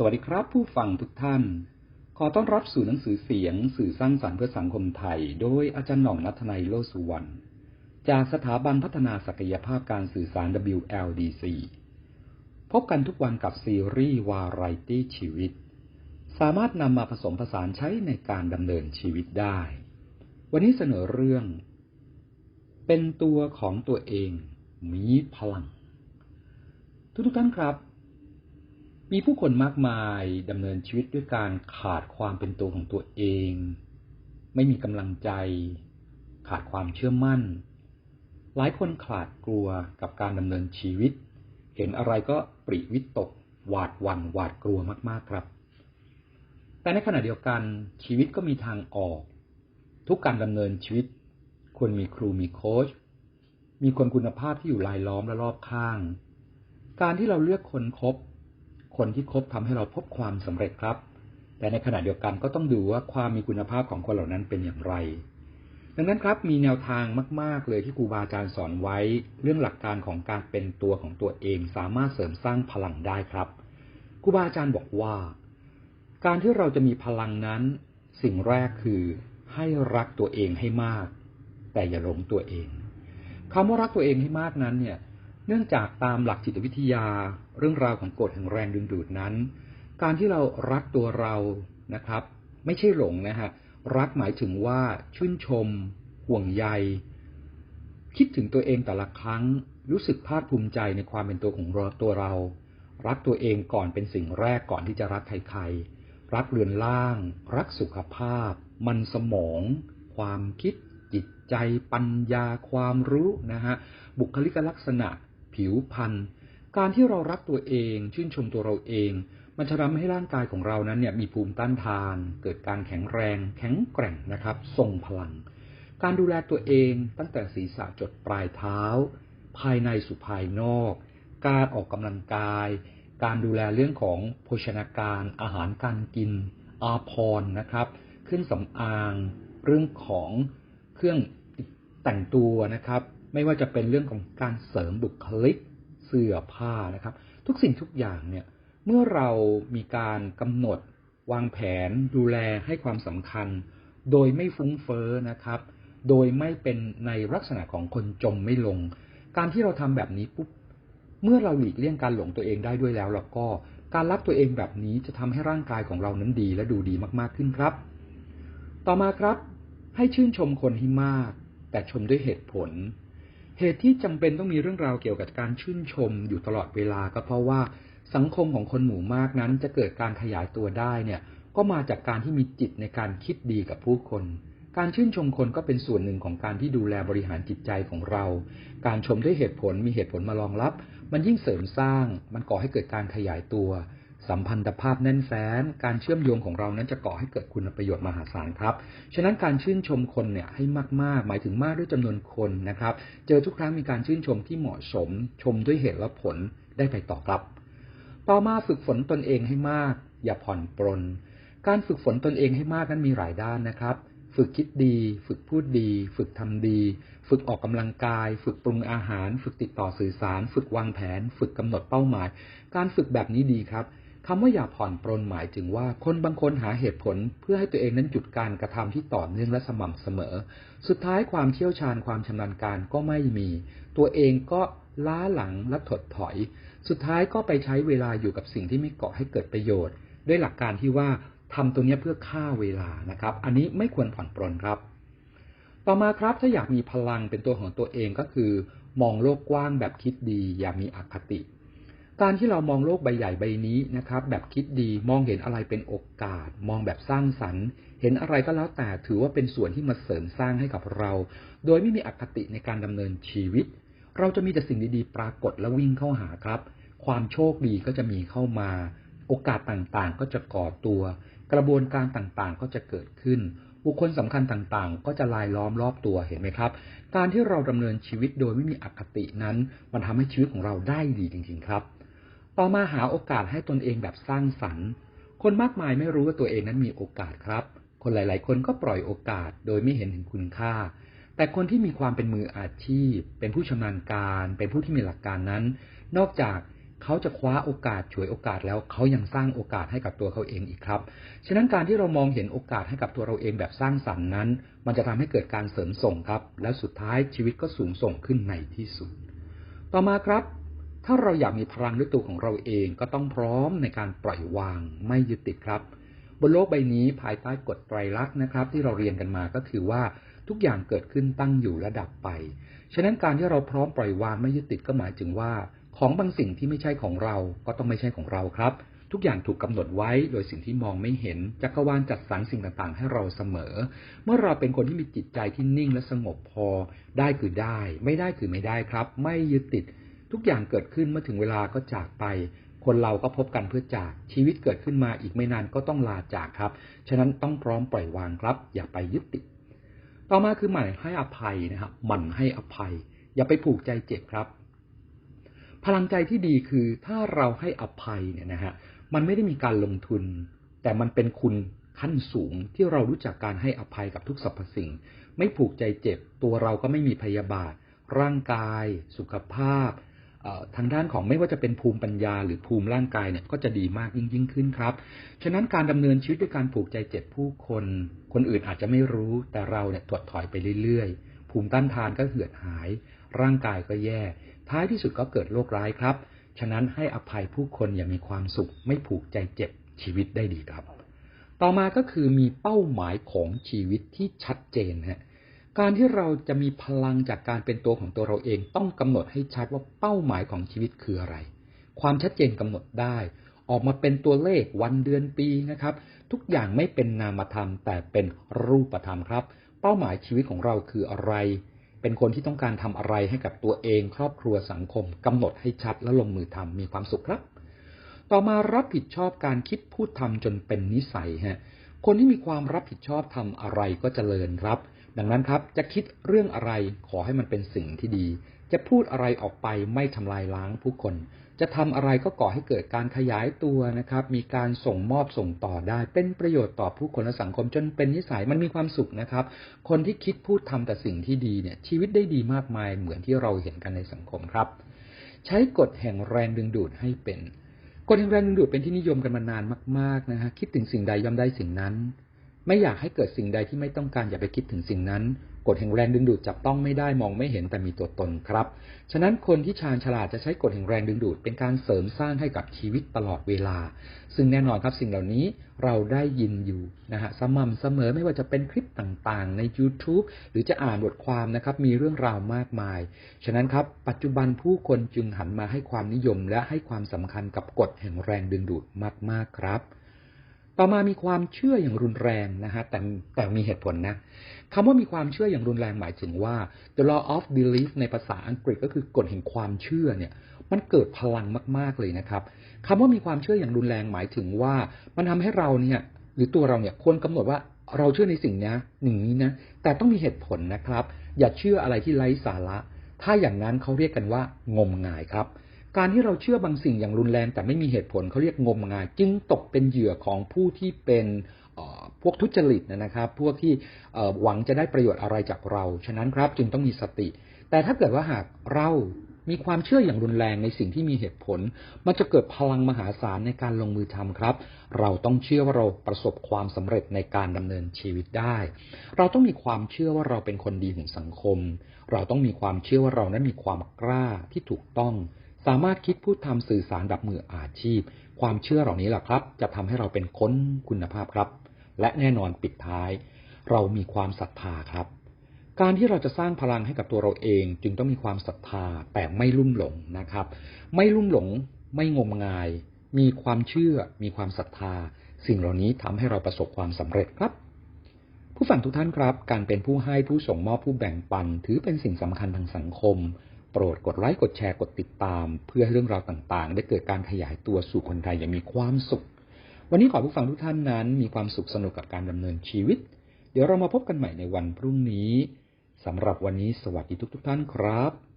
สวัสดีครับผู้ฟังทุกท่าน ขอต้อนรับสู่หนังสือเสียง สื่อสร้างสรรค์เพื่อสังคมไทย โดยอาจารย์หน่องนัทนัยโลสุวรรณจากสถาบันพัฒนาศักยภาพการสื่อสาร WLDC พบกันทุกวันกับซีรีส์วาไรตี้ชีวิต สามารถนำมาผสมผสานใช้ในการดำเนินชีวิตได้ วันนี้เสนอเรื่อง เป็นตัวของตัวเองมีพลัง ทุกท่านครับ มีผู้คนมากมายดำเนินชีวิตด้วยการขาดความเป็นตัวของตัวเอง ไม่มีกำลังใจ ขาดความเชื่อมั่น หลายคนขาดกลัวกับการดำเนินชีวิต เห็นอะไรก็ปริวิตก หวาดหวั่นหวาดกลัวมากๆครับ แต่ในขณะเดียวกันชีวิตก็มีทางออก ทุกการดำเนินชีวิต ควรมีครูมีโค้ชมีคนคุณภาพที่อยู่รายล้อมและรอบข้าง การที่เราเลือกคนคบ คนที่คบทำให้เราพบความสำเร็จครับ แต่ในขณะเดียวกันก็ต้องดูว่าความมีคุณภาพของคนเหล่านั้นเป็นอย่างไร ดังนั้นครับมีแนวทางมาก ๆ เลยที่ครูบาอาจารย์สอนไว้ เรื่องหลักการของการเป็นตัวของตัวเองสามารถเสริมสร้างพลังได้ครับครูบาอาจารย์บอกว่า การที่เราจะมีพลังนั้น สิ่งแรกคือให้รักตัวเองให้มาก แต่อย่าหลงตัวเองคำว่ารักตัวเองให้มากนั้นเนี่ย เนื่องจากตามหลักจิตวิทยา เรื่องราวของกฎแห่งแรงดึงดูดนั้น การที่เรารักตัวเรานะครับ ไม่ใช่หลงนะฮะรักหมายถึงว่าชื่นชม ห่วงใย คิดถึงตัวเองแต่ละครั้ง รู้สึกภาคภูมิใจในความเป็นตัวของเราตัวเรา รักตัวเองก่อนเป็นสิ่งแรกก่อนที่จะรักใครๆรักเรือนร่าง รักสุขภาพ มันสมอง ความคิด จิตใจ ปัญญา ความรู้นะฮะบุคลิกลักษณะ ผิวพรรณการที่เรารักตัวเอง ชื่นชมตัวเราเอง มันจะทำให้ร่างกายของเรานั้นเนี่ยมีภูมิต้านทาน เกิดการแข็งแรง แข็งแกร่งนะครับทรงพลัง การดูแลตัวเองตั้งแต่ศีรษะจดปลายเท้า ภายในสู่ภายนอก การออกกำลังกาย การดูแลเรื่องของโภชนาการอาหารการกิน อาพรนะครับเครื่องสำอาง เรื่องของเครื่องแต่งตัวนะครับ ไม่ว่าจะเป็นเรื่องของการเสริมบุคลิกเสื้อผ้านะครับ ทุกสิ่งทุกอย่างเนี่ยเมื่อเรามีการกำหนดวางแผนดูแลให้ความสำคัญ โดยไม่ฟุ้งเฟ้อนะครับ โดยไม่เป็นในลักษณะของคนจมไม่ลง การที่เราทำแบบนี้ปุ๊บเมื่อเราหลีกเลี่ยงการหลงตัวเองได้ด้วยแล้วแล้วก็การรักตัวเองแบบนี้จะทำให้ร่างกายของเรานั้นดีและดูดีมากๆขึ้นครับ ต่อมาครับ ให้ชื่นชมคนให้มาก แต่ชมด้วยเหตุผล เหตุที่จำเป็นต้องมีเรื่องราวเกี่ยวกับการชื่นชมอยู่ตลอดเวลาก็เพราะว่าสังคมของคนหมู่มากนั้นจะเกิดการขยายตัวได้เนี่ยก็มาจากการที่มีจิตในการคิดดีกับผู้คน การชื่นชมคนก็เป็นส่วนหนึ่งของการที่ดูแลบริหารจิตใจของเรา การชมด้วยเหตุผลมีเหตุผลมารองรับ มันยิ่งเสริมสร้าง มันก่อให้เกิดการขยายตัว สัมพันธภาพแน่นแฟ้น การเชื่อมโยงของเรานั้นจะก่อให้เกิดคุณประโยชน์มหาศาลครับ ฉะนั้นการชื่นชมคนเนี่ยให้มาก ๆ หมายถึงมากด้วยจำนวนคนนะครับ เจอทุกครั้งมีการชื่นชมที่เหมาะสม ชมด้วยเหตุและผลได้ไปต่อครับ ต่อมาฝึกฝนตนเองให้มาก อย่าผ่อนปรน การฝึกฝนตนเองให้มากนั้นมีหลายด้านนะครับฝึกคิดดี ฝึกพูดดี ฝึกทำดี ฝึกออกกำลังกาย ฝึกปรุงอาหาร ฝึกติดต่อสื่อสาร ฝึกวางแผน ฝึกกำหนดเป้าหมาย การฝึกแบบนี้ดีครับ คำว่าอย่าผ่อนปรนหมายถึงว่าคนบางคนหาเหตุผลเพื่อให้ตัวเองนั้นหยุดการกระทำที่ต่อเนื่องและสม่ำเสมอ สุดท้ายความเชี่ยวชาญความชำนาญการก็ไม่มี ตัวเองก็ล้าหลังและถดถอย สุดท้ายก็ไปใช้เวลาอยู่กับสิ่งที่ไม่ก่อให้เกิดประโยชน์ ด้วยหลักการที่ว่าทำตรงนี้เพื่อฆ่าเวลานะครับ อันนี้ไม่ควรผ่อนปรนครับ ต่อมาครับถ้าอยากมีพลังเป็นตัวของตัวเองก็คือ มองโลกกว้างแบบคิดดี อย่ามีอคติ การที่เรามองโลกใบใหญ่ใบนี้นะครับ แบบคิดดีมองเห็นอะไรเป็นโอกาส มองแบบสร้างสรรค์ เห็นอะไรก็แล้วแต่ถือว่าเป็นส่วนที่มาเสริมสร้างให้กับเรา โดยไม่มีอคติในการดำเนินชีวิต เราจะมีแต่สิ่งดีๆ ปรากฏและวิ่งเข้าหาครับ ความโชคดีก็จะมีเข้ามา โอกาสต่างๆ ก็จะก่อตัว กระบวนการต่างๆ ก็จะเกิดขึ้น บุคคลสำคัญต่างๆ ก็จะลายล้อมรอบตัวเห็นไหมครับ การที่เราดำเนินชีวิตโดยไม่มีอคตินั้น มันทำให้ชีวิตของเราได้ดีจริง ๆ ครับ ต่อมาหาโอกาสให้ตนเองแบบสร้างสรรค์ คนมากมายไม่รู้ว่าตัวเองนั้นมีโอกาสครับ คนหลาย ๆ คนก็ปล่อยโอกาสโดยไม่เห็นถึงคุณค่า แต่คนที่มีความเป็นมืออาชีพ เป็นผู้ชำนาญการ เป็นผู้ที่มีหลักการนั้น นอกจากเขาจะคว้าโอกาสฉวยโอกาสแล้วเขายังสร้างโอกาสให้กับตัวเขาเองอีกครับ ฉะนั้นการที่เรามองเห็นโอกาสให้กับตัวเราเองแบบสร้างสรรค์นั้น มันจะทำให้เกิดการเสริมส่งครับ แล้วสุดท้ายชีวิตก็สูงส่งขึ้นในที่สุด ต่อมาครับ ถ้าเราอยากมีพลังด้วยตัวของเราเองก็ต้องพร้อมในการปล่อยวางไม่ยึดติดครับ บนโลกใบนี้ภายใต้กฎไตรลักษณ์นะครับ ที่เราเรียนกันมาก็คือว่าทุกอย่างเกิดขึ้นตั้งอยู่และดับไป ฉะนั้นการที่เราพร้อมปล่อยวางไม่ยึดติดก็หมายถึงว่า ของบางสิ่งที่ไม่ใช่ของเราก็ต้องไม่ใช่ของเราครับ ทุกอย่างถูกกำหนดไว้โดยสิ่งที่มองไม่เห็นจักรวาลจัดสรรสิ่งต่างๆ ให้เราเสมอ เมื่อเราเป็นคนที่มีจิตใจที่นิ่งและสงบพอ ได้คือได้ ไม่ได้คือไม่ได้ครับ ไม่ยึดติด ทุกอย่างเกิดขึ้นเมื่อถึงเวลาก็จากไป คนเราก็พบกันเพื่อจากชีวิตเกิดขึ้นมาอีกไม่นานก็ต้องลาจากครับ ฉะนั้นต้องพร้อมปล่อยวางครับ อย่าไปยึดติด ต่อมาคือหมั่นให้อภัยนะครับหมั่นให้อภัย อย่าไปผูกใจเจ็บครับ พลังใจที่ดีคือถ้าเราให้อภัยเนี่ยนะฮะมันไม่ได้มีการลงทุน แต่มันเป็นคุณขั้นสูงที่เรารู้จักการให้อภัยกับทุกสรรพสิ่ง ไม่ผูกใจเจ็บ ตัวเราก็ไม่มีพยาบาท ร่างกาย สุขภาพ ทางด้านของไม่ว่าจะเป็นภูมิปัญญาหรือภูมิร่างกายเนี่ยก็จะดีมากยิ่งยิ่งขึ้นครับ ฉะนั้นการดำเนินชีวิตด้วยการผูกใจเจ็บผู้คน คนอื่นอาจจะไม่รู้แต่เราเนี่ยถดถอยไปเรื่อยๆ ภูมิต้านทานก็เหือดหาย ร่างกายก็แย่ ท้ายที่สุดก็เกิดโรคร้ายครับ ฉะนั้นให้อภัยผู้คนอย่างมีความสุข ไม่ผูกใจเจ็บชีวิตได้ดีครับ ต่อมาก็คือมีเป้าหมายของชีวิตที่ชัดเจนฮะ การที่เราจะมีพลังจากการเป็นตัวของตัวเราเองต้องกำหนดให้ชัดว่าเป้าหมายของชีวิตคืออะไร ความชัดเจนกำหนดได้ ออกมาเป็นตัวเลขวันเดือนปีนะครับ ทุกอย่างไม่เป็นนามธรรม แต่เป็นรูปธรรมครับ เป้าหมายชีวิตของเราคืออะไร เป็นคนที่ต้องการทำอะไรให้กับตัวเอง ครอบครัวสังคมกำหนดให้ชัดแล้วลงมือทำมีความสุขครับ ต่อมารับผิดชอบการคิดพูดทำจนเป็นนิสัยฮะคนที่มีความรับผิดชอบทำอะไรก็เจริญครับ ดังนั้นครับจะคิดเรื่องอะไรขอให้มันเป็นสิ่งที่ดี จะพูดอะไรออกไปไม่ทำลายล้างผู้คน จะทำอะไรก็ก่อให้เกิดการขยายตัวนะครับ มีการส่งมอบส่งต่อได้ เป็นประโยชน์ต่อผู้คนและสังคมจนเป็นนิสัยมันมีความสุขนะครับ คนที่คิดพูดทำแต่สิ่งที่ดีเนี่ยชีวิตได้ดีมากมายเหมือนที่เราเห็นกันในสังคมครับ ใช้กฎแห่งแรงดึงดูดให้เป็นกฎแห่งแรงดึงดูดเป็นที่นิยมกันมานานมากๆนะฮะคิดถึงสิ่งใดย่อมได้สิ่งนั้น ไม่อยากให้เกิดสิ่งใดที่ไม่ต้องการอย่าไปคิดถึงสิ่งนั้น กฎแห่งแรงดึงดูดจับต้องไม่ได้มองไม่เห็นแต่มีตัวตนครับ ฉะนั้นคนที่ชาญฉลาดจะใช้กฎแห่งแรงดึงดูด เป็นการเสริมสร้างให้กับชีวิตตลอดเวลา ซึ่งแน่นอนครับสิ่งเหล่านี้เราได้ยินอยู่นะฮะสม่ำเสมอไม่ว่าจะเป็นคลิปต่างๆ ใน YouTube หรือจะอ่านบทความนะครับมีเรื่องราวมากมาย ฉะนั้นครับปัจจุบันผู้คนจึงหันมาให้ความนิยมและให้ความสำคัญกับกฎแห่งแรงดึงดูดมากๆครับ ต่อมามีความเชื่ออย่างรุนแรงนะฮะแต่แต่มีเหตุผลนะคำว่ามีความเชื่ออย่างรุนแรงหมายถึงว่า the law of belief ในภาษาอังกฤษก็คือกฎแห่งความเชื่อเนี่ยมันเกิดพลังมาก ๆเลยนะครับคำว่ามีความเชื่ออย่างรุนแรงหมายถึงว่า มันทำให้เราเนี่ยหรือตัวเราเนี่ยควรกำหนดว่าเราเชื่อในสิ่งนี้หนึ่งนี้นะแต่ต้องมีเหตุผลนะครับ อย่าเชื่ออะไรที่ไร้สาระ ถ้าอย่างนั้นเขาเรียกกันว่างมงายครับ การที่เราเชื่อบางสิ่งอย่างรุนแรง แต่ไม่มีเหตุผลเขาเรียกงมงาย จึงตกเป็นเหยื่อของผู้ที่เป็นพวกทุจริตนะครับ พวกที่หวังจะได้ประโยชน์อะไรจากเรา ฉะนั้นครับจึงต้องมีสติ แต่ถ้าเกิดว่าหากเรามีความเชื่ออย่างรุนแรงในสิ่งที่มีเหตุผล มันจะเกิดพลังมหาศาลในการลงมือทำครับ เราต้องเชื่อว่าเราประสบความสำเร็จในการดำเนินชีวิตได้ เราต้องมีความเชื่อว่าเราเป็นคนดีของสังคม เราต้องมีความเชื่อว่าเรานั้นมีความกล้าที่ถูกต้อง สามารถคิดพูดทำสื่อสารแบบมืออาชีพ ความเชื่อเหล่านี้แหละครับ จะทำให้เราเป็นคนคุณภาพครับ และแน่นอนปิดท้าย เรามีความศรัทธาครับ การที่เราจะสร้างพลังให้กับตัวเราเอง จึงต้องมีความศรัทธาแต่ไม่ลุ่มหลงนะครับ ไม่ลุ่มหลง ไม่งมงาย มีความเชื่อ มีความศรัทธา สิ่งเหล่านี้ทำให้เราประสบความสำเร็จครับผู้ฟังทุกท่านครับ การเป็นผู้ให้ผู้ส่งมอบผู้แบ่งปัน ถือเป็นสิ่งสำคัญทางสังคม โปรดกดไลค์กดแชร์กดติดตาม เพื่อให้เรื่องราวต่างๆ ได้เกิดการขยายตัวสู่คนไทยอย่างมีความสุข วันนี้ขอผู้ฟังทุกท่านนั้น มีความสุขสนุกกับการดำเนินชีวิต เดี๋ยวเรามาพบกันใหม่ในวันพรุ่งนี้สำหรับวันนี้สวัสดีทุก ๆ ท่านครับ